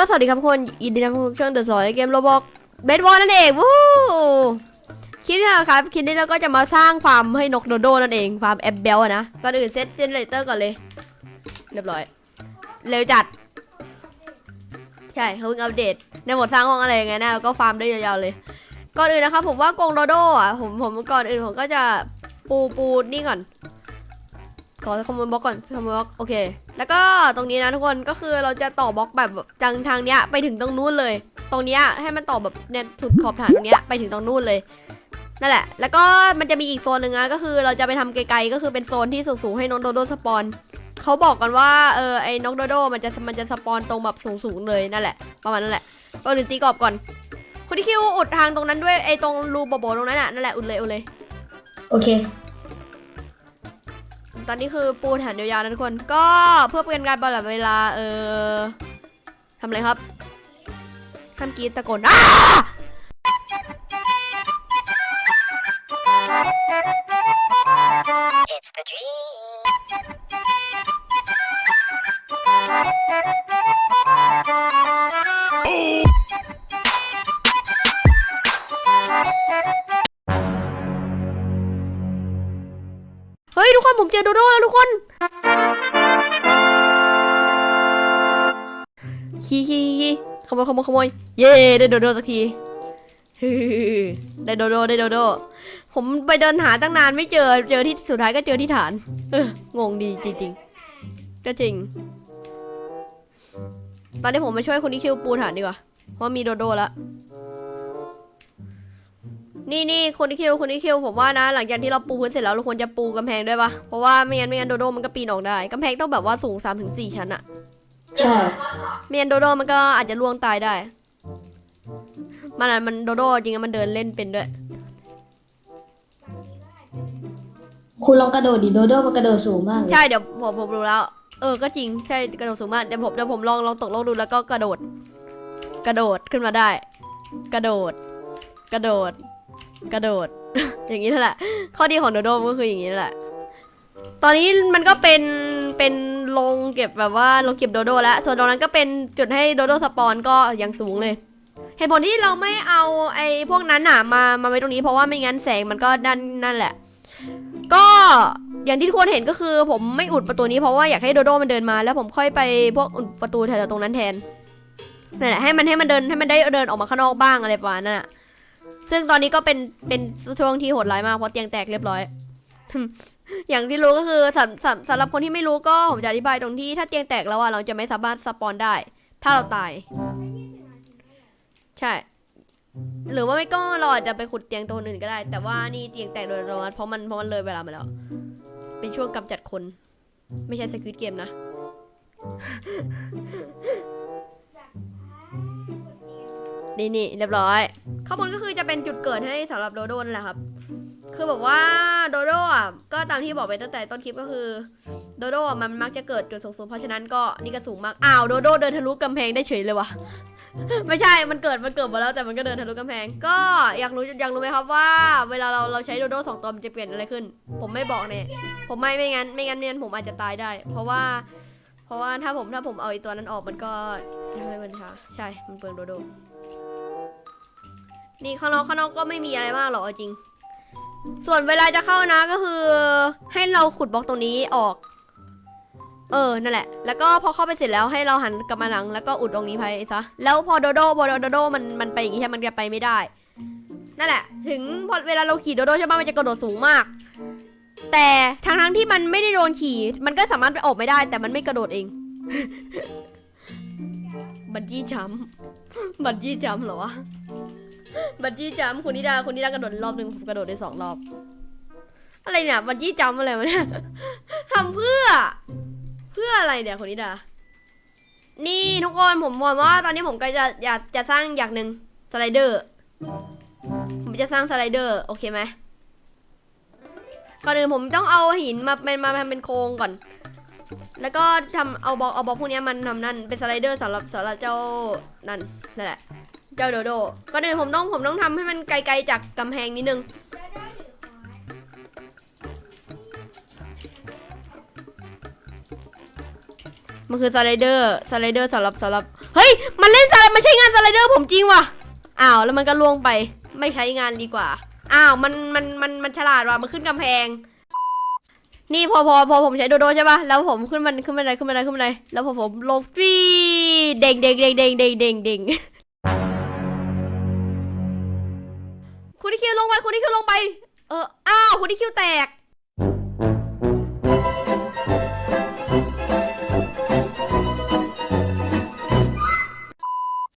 ก็สวัสดีครับทุกคนยินดี้นรับเข้าสู่ช่องเดอะสอยเกมโรบอกเบสบอลนั่นเองวู้คลิปนี้นะครับคลิปนี้เราก็จะมาสร้างฟาร์มให้นกโดโดนั่นเองฟาร์มแอบเบลอะนะก่อนอื่นเซตเจเนเรเตอร์ก่อนเลย เรียบร้อย เร็วจัด ใช่เขาเพิ่งอัปเดต ในหมดสร้างห้องอะไรอย่างเงี้ยนะแล้วก็ฟาร์มได้ยาวๆเลย ก่อนอื่นนะครับผมว่ากงโดโดอะผมผมก่อนอื่นผมก็จะปูปูนี่ก่อน ขอขโมยบล็อกก่อนขโมยบล็อกโอเค แล้วก็ตรงนี้นะทุกคนก็คือเราจะต่อบล็อกแบบจังทางเนี้ยไปถึงตรงนู้นเลย ตรงเนี้ยให้มันต่อแบบเนี่ยสุดขอบฐานตรงเนี้ยไปถึงตรงนู้นเลยนั่นแหละ แล้วก็มันจะมีอีกโซนหนึ่งนะก็คือเราจะไปทำไกลๆก็คือเป็นโซนที่สูงๆให้น้องโดโดสปอนเขาบอกกันว่าเออไอ้น้องโดโดมันจะมันจะสปอนตรงแบบสูงๆเลยนั่นแหละ ประมาณนั่นแหละก็หนึ่งตีกรอบก่อนคุณที่คิวอุดทางตรงนั้นด้วยไอ้ตรงรูโบๆตรงนั้นน่ะนั่นแหละอุดเลยอุดเลย โอเค ตอนนี้คือปูฐานยาวๆนะทุกคน ก็เพื่อเป็นการประหยัดเวลา เออทำอะไรครับห้ามกรีดตะโกนอ้า เฮ้ยทุกคนผมเจอโดโดแล้วทุกคนขี้ขี้ขี้ขโมยขโมยขโมยเย้ได้โดโดสักทีได้โดโดได้โดโด ผมไปเดินหาตั้งนานไม่เจอ เจอที่สุดท้ายก็เจอที่ฐาน เอองงดีจริงๆก็จริง ตอนนี้ผมมาช่วยคนที่คิวปูฐานดีกว่า เพราะมีโดโดแล้ว นี่นี่คนที่คิวคนที่คิวผมว่านะ หลังจากที่เราปูพื้นเสร็จแล้วเราควรจะปูกำแพงด้วยปะเพราะว่าไม่งั้นไม่งั้นโดโดมันก็ปีนออกได้กำแพงต้องแบบว่าสูง3-4ถึงชั้นอะใช่ไม่งั้นโดโดมันก็อาจจะล่วงตายได้ มันอะมันโดโดจริงๆมันเดินเล่นเป็นด้วย คุณลองกระโดดดิโดโดมันกระโดดสูงมากเลยใช่เดี๋ยวผมผมรู้แล้ว เออก็จริงใช่กระโดดสูงมากเดี๋ยวผมเดี๋ยวผมลองลองตกลงดูแล้วก็กระโดด กระโดดขึ้นมาได้ กระโดด กระโดด กระโดด อย่างนี้นั่นแหละ ข้อดีของโดโดก็คืออย่างนี้แหละ ตอนนี้มันก็เป็นเป็นลงเก็บแบบว่าลงเก็บโดโดแล้ว ส่วนตรงนั้นก็เป็นจุดให้โดโดสปอนก็ยังสูงเลยเหตุผลที่เราไม่เอาไอ้พวกนั้นน่ะมามาไว้ตรงนี้เพราะว่าไม่งั้นแสงมันก็นั่นนั่นแหละ ก็อย่างที่ทุกคนเห็นก็คือ ผมไม่อุดประตูนี้เพราะว่าอยากให้โดโดมันเดินมา แล้วผมค่อยไปพวกอุดประตูแถวๆตรงนั้นแทนนั่นแหละให้มันให้มันเดินให้มันได้เดินออกมาข้างนอกบ้างอะไรประมาณนั้นอะ ซึ่งตอนนี้ก็เป็นเป็นช่วงที่โหดร้ายมากเพราะเตียงแตกเรียบร้อย อย่างที่รู้ก็คือสำสำสำหรับคนที่ไม่รู้ก็ผมจะอธิบายตรงที่ถ้าเตียงแตกแล้วอะเราจะไม่สามารถสปอนได้ ถ้าเราตาย ใช่ หรือว่าไม่ก็เราอาจจะไปขุดเตียงตัวอื่นก็ได้ แต่ว่านี่เตียงแตกโดยอัตโนมัติเพราะมันเพราะมันเลยเวลามาแล้ว เป็นช่วงกำจัดคน ไม่ใช่สควิตเกมนะ นี่นี่เรียบร้อย ข้างบนก็คือจะเป็นจุดเกิดให้สำหรับโดโดนั่นแหละครับ คือแบบว่าโดโดอะก็ตามที่บอกไปตั้งแต่ต้นคลิปก็คือโดโดอะมันมักจะเกิดจุดสูงสุดเพราะฉะนั้นก็นี่ก็สูงมากอ้าวโดโดเดินทะลุกำแพงได้เฉยเลยวะไม่ใช่ มันเกิด มันเกิดมาแล้วแต่มันก็เดินทะลุกำแพง ก็อยากรู้อยากรู้ไหมครับว่า เวลาเราเราใช้โดโดสองตัวมันจะเปลี่ยนอะไรขึ้น ผมไม่บอกเนี่ยผมไม่ไม่งั้นไม่งั้นไม่งั้นผมอาจจะตายได้ เพราะว่า เพราะว่าถ้าผมถ้าผมเอาไอตัวนั้นออกมันก็ทำให้มันช้าใช่ มันเปลืองโดโด นี่ข้างนอกข้างนอกก็ไม่มีอะไรมากหรอกเอาจริง ส่วนเวลาจะเข้านะก็คือ ให้เราขุดบล็อกตรงนี้ออก เออนั่นแหละ แล้วก็พอเข้าไปเสร็จแล้วให้เราหันกลับมาหลัง แล้วก็อุดตรงนี้ไปซะแล้วพอโดโดพอโดโดมันมันไปอย่างงี้ใช่ไหมมันจะไปไม่ได้ นั่นแหละ ถึงพอเวลาเราขี่โดโดใช่ไหมมันจะกระโดดสูงมาก แต่ทั้งทั้งที่มันไม่ได้โดนขี่ มันก็สามารถไปออกไม่ได้ แต่มันไม่กระโดดเอง บันจี้จัมบันจี้จัมเหรอวะ บันจี้จัมป์คุณนิดาคุณนิดากระโดดรอบหนึ่งผมกระโดดได้สองรอบ อะไรเนี่ยบันจี้จัมป์อะไรวะเนี่ยทำเพื่อ เพื่ออะไรเนี่ยคุณนิดา นี่ทุกคนผมบอกว่าตอนนี้ผมก็จะอยากจะสร้างอย่างหนึ่งสไลเดอร์ผมจะสร้างสไลเดอร์โอเคไหมก่อนอื่นผมต้องเอาหินมาเป็นมาทำเป็นโครงก่อน แล้วก็ทำเอาบล็อกเอาบล็อกพวกนี้มันทำนั่นเป็นสไลเดอร์สำหรับสำหรับเจ้านั่นนั่นแหละ เจ้าโดโดก่อนอื่นผมต้องผมต้องทำให้มันไกลๆจากกำแพงนิดนึง มันคือสไลเดอร์สไลเดอร์สำหรับสำหรับ เฮ้ย มันเล่นสไลด์มันใช้งานสไลเดอร์ผมจริงว่ะ อ้าวแล้วมันก็ล่วงไป ไม่ใช้งานดีกว่า อ้าวมันมันมันมันฉลาดว่ะมันขึ้นกำแพง นี่พอพอพอผมใช้โดโดใช่ป่ะ แล้วผมขึ้นมันขึ้นบันไดขึ้นบันไดขึ้นบันไดแล้วพอผมลงฟีเด้งเด้งเด้งเด้งเด้งเด้งเด้ง คุณที่คิวลงไปคุณที่คิวลงไป เออ อ้าวคุณที่คิวแตก